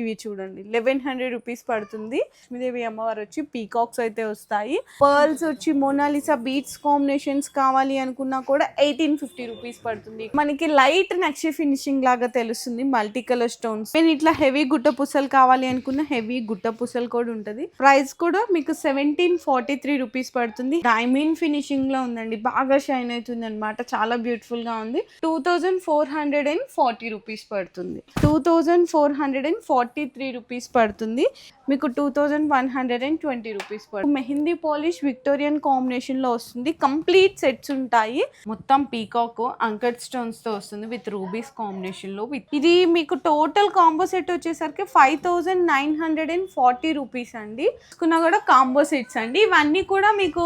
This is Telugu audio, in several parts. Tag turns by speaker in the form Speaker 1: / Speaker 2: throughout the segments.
Speaker 1: ఇవి చూడండి. లెవెన్ హండ్రెడ్ రూపీస్ పడుతుంది. లక్ష్మీదేవి అమ్మవారు వచ్చి పీకాక్స్ అయితే వస్తాయి. పర్ల్స్ వచ్చి మోనాలిసా బీట్స్ కాంబినేషన్స్ కావాలి అనుకున్నా కూడా ఎయిటీన్ ఫిఫ్టీ రూపీస్ పడుతుంది. మనకి లైట్ నక్షి ఫినిషింగ్ లాగా తెలుస్తుంది. మల్టీ కలర్ స్టోన్స్ నేను ఇట్లా హెవీ గుట్ట పుసలు కావాలి అనుకున్న హెవీ గుట్ట పుసలు కూడా ఉంటది. ప్రైస్ కూడా మీకు సెవెంటీన్ ఫార్టీ త్రీ రూపీస్ పడుతుంది. డైమండ్ ఫినిషింగ్లో ఉందండి. బాగా షైన్ అవుతుంది అనమాట చాలా బ్యూటిఫుల్గా ఉంది. Two thousand four hundred and forty rupees పడుతుంది. Two thousand four hundred and forty three rupees పడుతుంది. మీకు two thousand one hundred and twenty rupees పడుతుంది మెహిందీ పాలిష్ విక్టోరియన్ కాంబినేషన్లో వస్తుంది. కంప్లీట్ సెట్స్ ఉంటాయి. మొత్తం పీకాక్ అంకట్ స్టోన్స్తో వస్తుంది విత్ రూబీస్ కాంబినేషన్లో విత్. ఇది మీకు టోటల్ కాంబో సెట్ వచ్చేసరికి five thousand nine hundred and forty rupees అండి. తీసుకున్నా కూడా కాంబో సెట్స్ అండి. ఇవన్నీ కూడా మీకు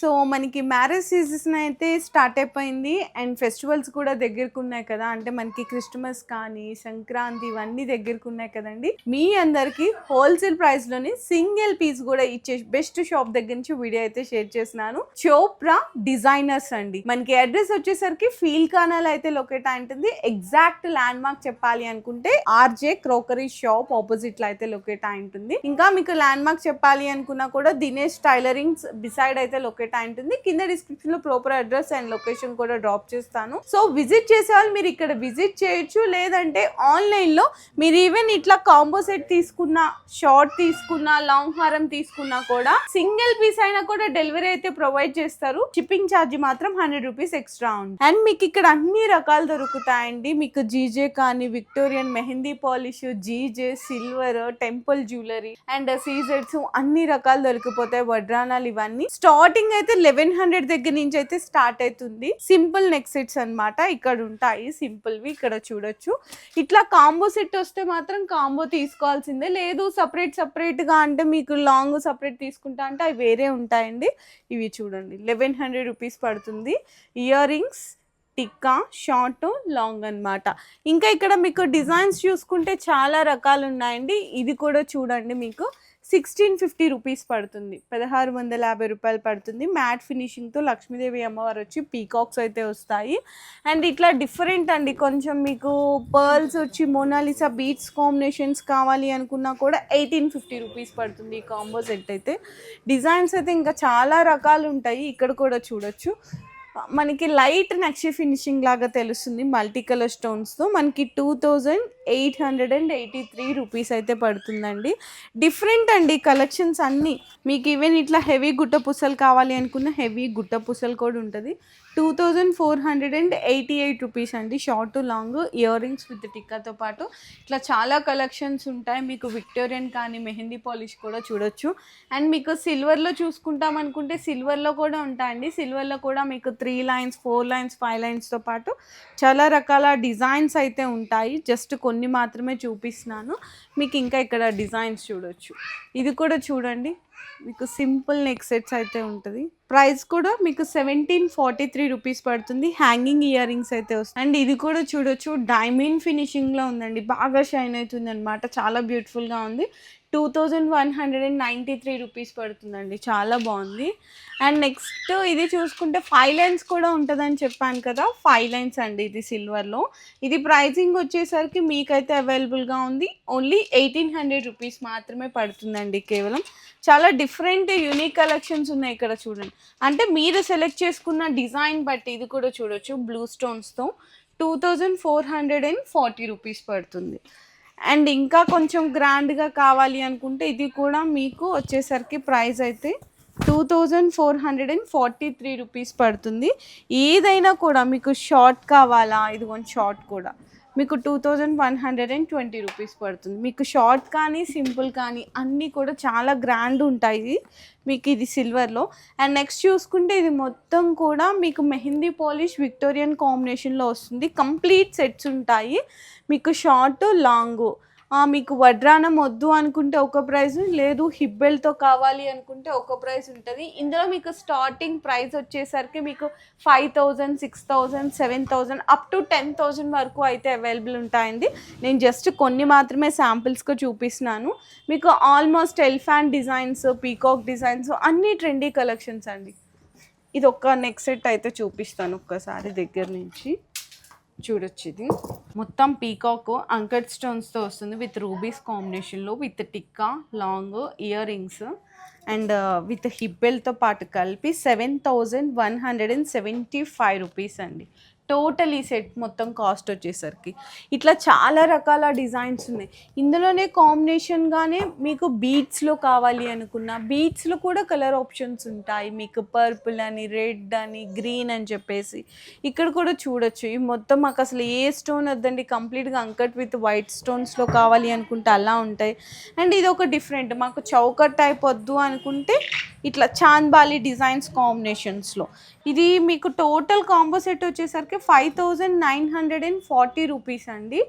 Speaker 1: సో మనకి మ్యారేజ్ సీజన్ అయితే స్టార్ట్ అయిపోయింది. అండ్ ఫెస్టివల్స్ కూడా దగ్గరకు ఉన్నాయి కదా. అంటే మనకి క్రిస్టమస్ కానీ సంక్రాంతి ఇవన్నీ దగ్గరకు ఉన్నాయి కదండి. మీ అందరికీ హోల్సేల్ ప్రైస్లోని సింగిల్ పీస్ కూడా ఇచ్చే బెస్ట్ షాప్ దగ్గర నుంచి వీడియో అయితే షేర్ చేసినాను చోప్రా డిజైనర్స్ అండి. మనకి అడ్రస్ వచ్చేసరికి ఫీల్ కానాల్ అయితే లొకేట్ అయి ఉంటుంది. ఎగ్జాక్ట్ ల్యాండ్ మార్క్ చెప్పాలి అనుకుంటే ఆర్జే క్రోకరీ షాప్ ఆపోజిట్లో అయితే లొకేట్ అయి ఉంటుంది. ఇంకా మీకు ల్యాండ్ మార్క్ చెప్పాలి అనుకున్నా కూడా దినేష్ టైలరింగ్స్ బిసైడ్ అయితే లొకేట్ అయి ఉంటుంది. కింద డిస్క్రిప్షన్లో ప్రాపర్ అడ్రస్ అండ్ లొకేషన్ కూడా డ్రాప్ చేస్తాను. సో విజిట్ చేసే వాళ్ళు మీరు ఇక్కడ విజిట్ చేయొచ్చు. లేదంటే ఆన్లైన్లో మీరు ఈవెన్ ఇట్లా కాంబో సెట్ తీసుకున్నా షార్ట్ తీసుకున్నా లాంగ్ హారం తీసుకున్నా కూడా సింగిల్ పీస్ అయినా కూడా డెలివరీ అయితే ప్రొవైడ్ చేస్తారు. షిప్పింగ్ ఛార్జ్ మాత్రం హండ్రెడ్ రూపీస్ ఎక్స్ట్రా ఉంది. అండ్ మీకు ఇక్కడ అన్ని రకాలు దొరుకుతాయండి. మీకు జీజే కానీ Victorian mehndi polish GJ silver temple jewellery and scissors అన్ని రకాలు దొరికిపోతాయి. వడ్రానాలు ఇవన్నీ. స్టార్టింగ్ అయితే లెవెన్ హండ్రెడ్ దగ్గర నుంచి అయితే స్టార్ట్ అవుతుంది. సింపుల్ నెక్ సెట్స్ అనమాట ఇక్కడ ఉంటాయి. సింపుల్ వి ఇక్కడ చూడొచ్చు. ఇట్లా కాంబో సెట్ వస్తే మాత్రం కాంబో తీసుకోవాల్సిందే. లేదు సపరేట్ సపరేట్గా అంటే మీకు లాంగ్ సపరేట్ తీసుకుంటా అంటే అవి వేరే ఉంటాయండి. ఇవి చూడండి. లెవెన్ హండ్రెడ్ రూపీస్ పడుతుంది. Earrings tikka short long అన్నమాట. ఇంకా ఇక్కడ మీకు డిజైన్స్ చూసుకుంటే చాలా రకాలు ఉన్నాయండి. ఇది కూడా చూడండి మీకు. సిక్స్టీన్ ఫిఫ్టీ రూపీస్ పడుతుంది. పదహారు వందల యాభై రూపాయలు పడుతుంది. మ్యాట్ ఫినిషింగ్తో లక్ష్మీదేవి అమ్మవారు వచ్చి పీకాక్స్ అయితే వస్తాయి. అండ్ ఇట్లా డిఫరెంట్ అండి. కొంచెం మీకు పర్ల్స్ వచ్చి మోనాలిసా బీట్స్ కాంబినేషన్స్ కావాలి అనుకున్నా కూడా ఎయిటీన్ ఫిఫ్టీ రూపీస్ పడుతుంది ఈ కాంబో సెట్ అయితే. డిజైన్స్ అయితే ఇంకా చాలా రకాలు ఉంటాయి. ఇక్కడ కూడా చూడొచ్చు. మనకి లైట్ నక్షి ఫినిషింగ్ లాగా తెలుస్తుంది మల్టీ కలర్ స్టోన్స్తో మనకి two thousand eight hundred and eighty three rupees అయితే పడుతుందండి. డిఫరెంట్ అండి కలెక్షన్స్ అన్నీ. మీకు ఈవెన్ ఇట్లా హెవీ గుట్ట పుసలు కావాలి అనుకున్న హెవీ గుట్ట పుసలు కూడా ఉంటుంది. Two thousand four hundred and eighty eight rupees అండి. Short long earrings with టిక్కాతో పాటు. ఇట్లా చాలా కలెక్షన్స్ ఉంటాయి. మీకు విక్టోరియన్ కానీ మెహందీ పాలిష్ కూడా చూడొచ్చు. అండ్ మీకు సిల్వర్లో చూసుకుంటాం అనుకుంటే సిల్వర్లో కూడా ఉంటాయండి. సిల్వర్లో కూడా మీకు three lines four lines five లైన్స్తో పాటు చాలా రకాల డిజైన్స్ అయితే ఉంటాయి. జస్ట్ కొన్ని మాత్రమే చూపిస్తున్నాను. మీకు ఇంకా ఇక్కడ డిజైన్స్ చూడొచ్చు. ఇది కూడా చూడండి. మీకు సింపుల్ నెక్ సెట్స్ అయితే ఉంటుంది. ప్రైస్ కూడా మీకు సెవెంటీన్ ఫార్టీ త్రీ రూపీస్ పడుతుంది. హ్యాంగింగ్ ఇయర్ రింగ్స్ అయితే వస్తాయి. అండ్ ఇది కూడా చూడొచ్చు. డైమండ్ ఫినిషింగ్లో ఉందండి. బాగా షైన్ అవుతుంది అనమాట చాలా బ్యూటిఫుల్గా ఉంది. Two thousand one hundred and ninety three rupees పడుతుందండి. చాలా బాగుంది. అండ్ నెక్స్ట్ ఇది చూసుకుంటే ఫైవ్ లైన్స్ కూడా ఉంటుందని చెప్పాను కదా. ఫైవ్ లైన్స్ అండి ఇది సిల్వర్లో. ఇది ప్రైజింగ్ వచ్చేసరికి మీకైతే అవైలబుల్గా ఉంది. ఓన్లీ ఎయిటీన్ హండ్రెడ్ రూపీస్ మాత్రమే పడుతుందండి కేవలం. చాలా డిఫరెంట్ యూనిక్ కలెక్షన్స్ ఉన్నాయి ఇక్కడ చూడండి. అంటే మీరు సెలెక్ట్ చేసుకున్న డిజైన్ బట్టి ఇది కూడా చూడొచ్చు. బ్లూ స్టోన్స్తో two thousand four hundred and forty rupees పడుతుంది. అండ్ ఇంకా కొంచెం గ్రాండ్గా కావాలి అనుకుంటే ఇది కూడా మీకు వచ్చేసరికి ప్రైస్ అయితే two thousand four hundred and forty three rupees పడుతుంది. ఏదైనా కూడా మీకు షార్ట్ కావాలా? ఇది కొంచెం షార్ట్ కూడా. మీకు two thousand one hundred and twenty rupees పడుతుంది. మీకు షార్ట్ కానీ సింపుల్ కానీ అన్నీ కూడా చాలా గ్రాండ్ ఉంటాయి మీకు ఇది సిల్వర్లో అండ్ నెక్స్ట్ చూసుకుంటే ఇది మొత్తం కూడా మీకు మెహందీ పాలిష్ విక్టోరియన్ కాంబినేషన్లో వస్తుంది. కంప్లీట్ సెట్స్ ఉంటాయి. మీకు షార్ట్ లాంగు మీకు వడ్రానం వద్దు అనుకుంటే ఒక ప్రైస్ లేదు హిబ్బెల్తో కావాలి అనుకుంటే ఒక ప్రైస్ ఉంటుంది. ఇందులో మీకు స్టార్టింగ్ ప్రైస్ వచ్చేసరికి మీకు five thousand six thousand seven thousand up to ten thousand వరకు అయితే అవైలబుల్ ఉంటాయండి. నేను జస్ట్ కొన్ని మాత్రమే శాంపిల్స్గా చూపిస్తున్నాను. మీకు almost elephant designs peacock designs అన్ని ట్రెండీ కలెక్షన్స్ అండి. ఇది ఒక్క నెక్ సెట్ అయితే చూపిస్తాను ఒక్కసారి దగ్గర నుంచి. చూడొచ్చు ఇది మొత్తం పీకాక్ అంకట్ స్టోన్స్తో వస్తుంది విత్ రూబీస్ కాంబినేషన్లో with tikka long earrings and with హిబ్బెల్తో పాటు కలిపి seven thousand one hundred and seventy five rupees అండి. టోటల్ ఈ సెట్ మొత్తం కాస్ట్ వచ్చేసరికి. ఇట్లా చాలా రకాల డిజైన్స్ ఉన్నాయి. ఇందులోనే కాంబినేషన్గానే మీకు బీట్స్లో కావాలి అనుకున్న బీట్స్లో కూడా కలర్ ఆప్షన్స్ ఉంటాయి. మీకు పర్పుల్ అని రెడ్ అని గ్రీన్ అని చెప్పేసి. ఇక్కడ కూడా చూడొచ్చు. ఈ మొత్తం మాకు అసలు ఏ స్టోన్ వద్దండి. కంప్లీట్గా అంకట్ విత్ వైట్ స్టోన్స్లో కావాలి అనుకుంటే అలా ఉంటాయి. అండ్ ఇది ఒక డిఫరెంట్ మాకు చౌకట్ టైప్ వద్దు అనుకుంటే ఇట్లా చాంద్బాలి డిజైన్స్ కాంబినేషన్స్లో. ఇది మీకు టోటల్ కాంబో సెట్ వచ్చేసరికి five thousand nine hundred and forty rupees అండి.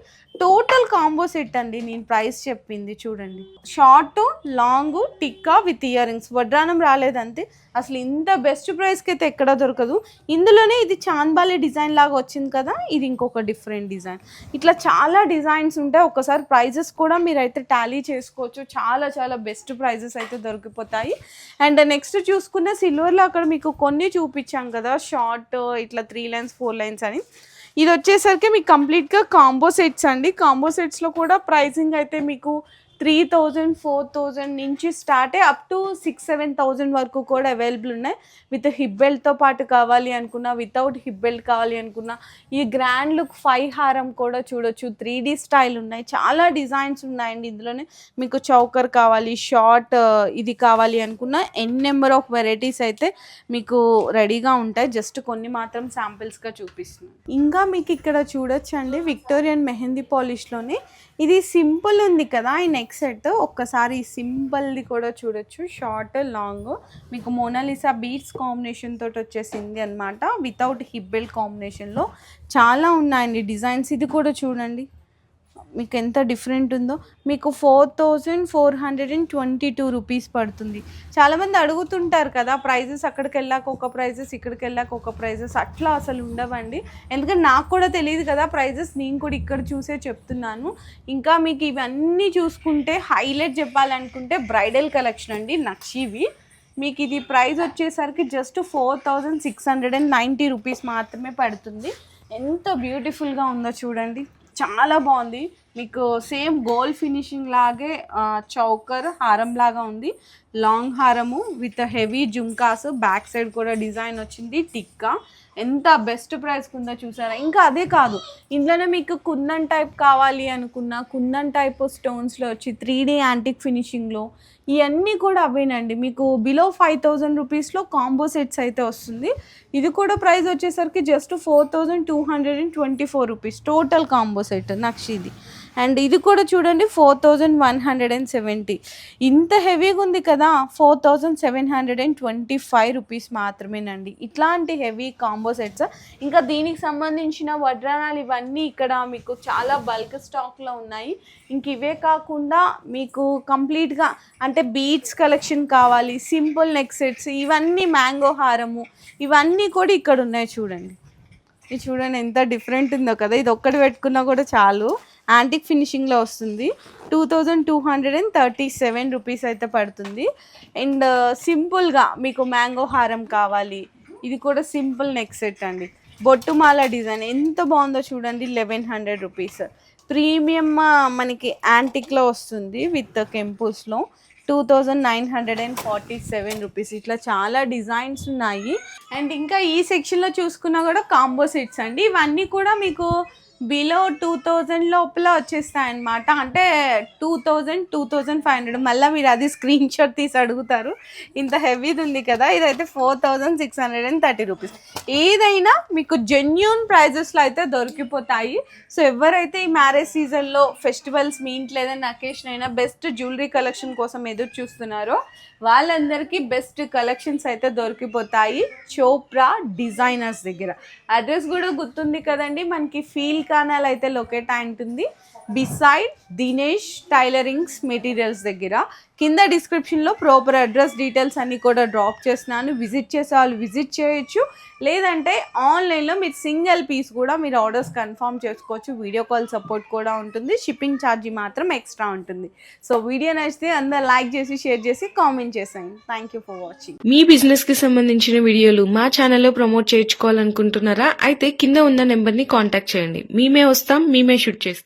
Speaker 1: టోటల్ కాంబో సెట్ అండి నేను ప్రైస్ చెప్పింది చూడండి. Short long tikka with ear rings వడ్రానం రాలేదంతే. అసలు ఇంత బెస్ట్ ప్రైస్కి అయితే ఎక్కడ దొరకదు. ఇందులోనే ఇది చాంద్బాలి డిజైన్ లాగా వచ్చింది కదా ఇది ఇంకొక డిఫరెంట్ డిజైన్. ఇట్లా చాలా డిజైన్స్ ఉంటాయి. ఒకసారి ప్రైజెస్ కూడా మీరైతే టాలీ చేసుకోవచ్చు. చాలా చాలా బెస్ట్ ప్రైజెస్ అయితే దొరికిపోతాయి. అండ్ నెక్స్ట్ చూసుకున్న సిల్వర్లో అక్కడ మీకు కొన్ని చూపించాం కదా షార్ట్ ఇట్లా త్రీ లైన్స్ ఫోర్ లైన్స్ అని. ఇది వచ్చేసరికి మీకు కంప్లీట్గా కాంబో సెట్స్ అండి. కాంబో సెట్స్లో కూడా ప్రైసింగ్ అయితే మీకు త్రీ థౌజండ్ ఫోర్ థౌజండ్ నుంచి స్టార్ట్ అయ్యి up to six seven thousand వరకు కూడా అవైలబుల్ ఉన్నాయి. విత్ హిప్ బెల్ట్తో పాటు కావాలి అనుకున్నా వితౌట్ హిప్ బెల్ట్ కావాలి అనుకున్నా ఈ గ్రాండ్ లుక్ ఫైవ్ హారం కూడా చూడొచ్చు. త్రీ డీ స్టైల్ ఉన్నాయి. చాలా డిజైన్స్ ఉన్నాయండి ఇందులోనే. మీకు చౌకర్ కావాలి షార్ట్ ఇది కావాలి అనుకున్నా ఎన్ నెంబర్ ఆఫ్ వెరైటీస్ అయితే మీకు రెడీగా ఉంటాయి. జస్ట్ కొన్ని మాత్రం శాంపిల్స్గా చూపిస్తున్నాను. ఇంకా మీకు ఇక్కడ చూడొచ్చండి. విక్టోరియన్ మెహందీ పాలిష్లోనే ఇది సింపుల్ ఉంది కదా ఈ నెక్ సెట్ ఒక్కసారి సింపుల్ది కూడా చూడొచ్చు. షార్ట్ లాంగ్ మీకు మోనాలిసా బీట్స్ కాంబినేషన్ తోటి వచ్చేసింది అనమాట వితౌట్ హిబ్బెల్ కాంబినేషన్లో చాలా ఉన్నాయండి. డిజైన్స్ ఇది కూడా చూడండి. మీకు ఎంత డిఫరెంట్ ఉందో మీకు four thousand four hundred and twenty two rupees పడుతుంది. చాలామంది అడుగుతుంటారు కదా ప్రైజెస్ అక్కడికి వెళ్ళాక ఒక ప్రైజెస్ ఇక్కడికి వెళ్ళాక ఒక ప్రైజెస్ అట్లా అసలు ఉండవండి. ఎందుకంటే నాకు కూడా తెలియదు కదా ప్రైజెస్ నేను కూడా ఇక్కడ చూసే చెప్తున్నాను. ఇంకా మీకు ఇవన్నీ చూసుకుంటే హైలైట్ చెప్పాలనుకుంటే బ్రైడల్ కలెక్షన్ అండి నక్షివి మీకు ఇది ప్రైస్ వచ్చేసరికి just four thousand six hundred and ninety rupees మాత్రమే పడుతుంది. ఎంత బ్యూటిఫుల్గా ఉందో చూడండి. చాలా బాగుంది. మీకు సేమ్ గోల్డ్ ఫినిషింగ్ లాగే చౌకర్ హారం లాగా ఉంది. లాంగ్ హారము with heavy jhumkas back side కూడా డిజైన్ వచ్చింది టిక్కా. ఎంత బెస్ట్ ప్రైస్ ఉందో చూసారా? ఇంకా అదే కాదు ఇందులోనే మీకు కుందన్ టైప్ కావాలి అనుకున్న కుందన్ టైప్ స్టోన్స్లో వచ్చి త్రీ డీ యాంటిక్ ఫినిషింగ్లో ఇవన్నీ కూడా అవేనండి. మీకు బిలో ఫైవ్ థౌజండ్ రూపీస్లో కాంబో సెట్స్ అయితే వస్తుంది. ఇది కూడా ప్రైస్ వచ్చేసరికి just four thousand two hundred and twenty four rupees. Total combo set నక్షిది. And ఇది కూడా చూడండి four thousand one hundred and seventy. ఇంత హెవీగా ఉంది కదా four thousand seven hundred and twenty five rupees మాత్రమేనండి. ఇట్లాంటి హెవీ కాంబో సెట్స్. ఇంకా దీనికి సంబంధించిన వడ్రానాలు ఇవన్నీ ఇక్కడ మీకు చాలా బల్క్ స్టాక్లో ఉన్నాయి. ఇంక ఇవే కాకుండా మీకు కంప్లీట్గా అంటే బీట్స్ కలెక్షన్ కావాలి సింపుల్ నెక్ సెట్స్ ఇవన్నీ మ్యాంగో హారము ఇవన్నీ కూడా ఇక్కడ ఉన్నాయి చూడండి. ఇది చూడండి ఎంత డిఫరెంట్ ఉందో కదా ఇది ఒక్కటి పెట్టుకున్నా కూడా చాలు. యాంటిక్ ఫినిషింగ్లో వస్తుంది. Two thousand two hundred and thirty seven rupees అయితే పడుతుంది. అండ్ uh, సింపుల్గా మీకు మ్యాంగో హారం కావాలి. ఇది కూడా సింపుల్ నెక్ సెట్ అండి. బొట్టుమాల డిజైన్ ఎంత బాగుందో చూడండి. Eleven hundred rupees. Premium uh, మనకి యాంటిక్లో వస్తుంది with కెంపుస్లో two thousand nine hundred and forty seven rupees. ఇట్లా చాలా డిజైన్స్ ఉన్నాయి. అండ్ ఇంకా ఈ సెక్షన్లో చూసుకున్నా కూడా కాంబో సెట్స్ అండి. ఇవన్నీ కూడా మీకు బిలో టూ థౌజండ్ లోపల వచ్చేస్తాయి అనమాట అంటే two thousand two thousand five hundred. మళ్ళీ మీరు అది స్క్రీన్ షాట్ తీసి అడుగుతారు. ఇంత హెవీది ఉంది కదా ఇదైతే four thousand six hundred and thirty rupees. ఏదైనా మీకు జెన్యున్ ప్రైజెస్లో అయితే దొరికిపోతాయి. సో ఎవరైతే ఈ మ్యారేజ్ సీజన్లో ఫెస్టివల్స్ మీ ఇంట్లో ఏదైనా అకేషన్ అయినా బెస్ట్ జ్యువెలరీ కలెక్షన్ కోసం ఎదురు చూస్తున్నారో వాళ్ళందరికీ బెస్ట్ కలెక్షన్స్ అయితే దొరికిపోతాయి. చోప్రా డిజైనర్స్ దగ్గర. అడ్రస్ కూడా గుర్తుంది కదండి మనకి ఫీల్ కానాల్ అయితే లొకేట్ అయి ఉంటుంది. బిసైడ్ దినేష్ టైలరింగ్స్ మెటీరియల్స్ దగ్గర. కింద డిస్క్రిప్షన్లో ప్రాపర్ అడ్రస్ డీటెయిల్స్ అన్నీ కూడా డ్రాప్ చేస్తున్నాను. విజిట్ చేసే వాళ్ళు విజిట్ చేయొచ్చు. లేదంటే ఆన్లైన్లో మీరు సింగిల్ పీస్ కూడా మీరు ఆర్డర్స్ కన్ఫర్మ్ చేసుకోవచ్చు. వీడియో కాల్ సపోర్ట్ కూడా ఉంటుంది. షిప్పింగ్ ఛార్జీ మాత్రం ఎక్స్ట్రా ఉంటుంది. సో వీడియో నచ్చితే అందరు లైక్ చేసి షేర్ చేసి కామెంట్ చేసాను థ్యాంక్ యూ ఫర్ వాచింగ్
Speaker 2: మీ బిజినెస్కి సంబంధించిన వీడియోలు మా ఛానల్లో ప్రమోట్ చేయించుకోవాలనుకుంటున్నారా? అయితే కింద ఉన్న నెంబర్ని కాంటాక్ట్ చేయండి. మేమే వస్తాం మేమే షూట్ చేస్తాం.